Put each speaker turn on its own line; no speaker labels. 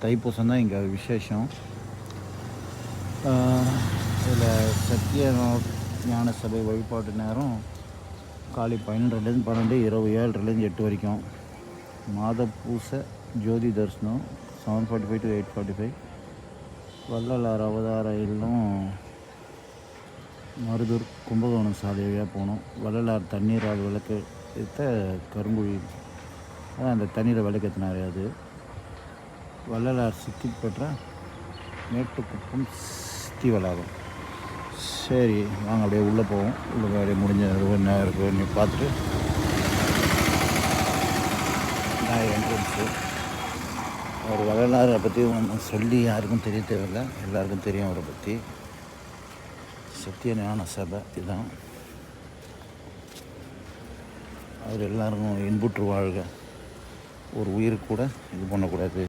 தைப்பூசம் தான் இங்கே விசேஷம் இதில் சத்திய ஞான சபை வழிபாட்டு நேரம் காலை பன்னெண்டுலேருந்து பன்னெண்டு இரவு ஏழுலேருந்து எட்டு வரைக்கும் மாத பூசை ஜோதி தரிசனம் seven forty five to eight forty five Vallalar அவதார இல்லம் மருதூர் கும்பகோணம் சாலை வழியாக போகணும் வள்ளலார் தண்ணீரால் விளக்கு ஏற்ற கருங்குழி அதான் அந்த தண்ணீரை விளக்கத்தினார் அது வள்ளலார் சித்தி பெற்ற மேட்டுக்குப்பம் சித்தி வளாகம். சரி நாங்கள் அப்படியே உள்ளே போவோம். உள்ளே போய் அப்படியே முடிஞ்ச என்ன இருக்குது நீ பார்த்துட்டு நான் என்ட்ரன்ஸு அவர் வரலாறை பற்றி ஒன்றும் சொல்லி யாருக்கும் தெரிய தேவையில்லை. எல்லாருக்கும் தெரியும் அவரை பற்றி. சத்திய ஞான சபை இதுதான். அவர் எல்லாருக்கும் இன்புற்று வாழ்க. ஒரு உயிருக்கு கூட இது பண்ணக்கூடாது.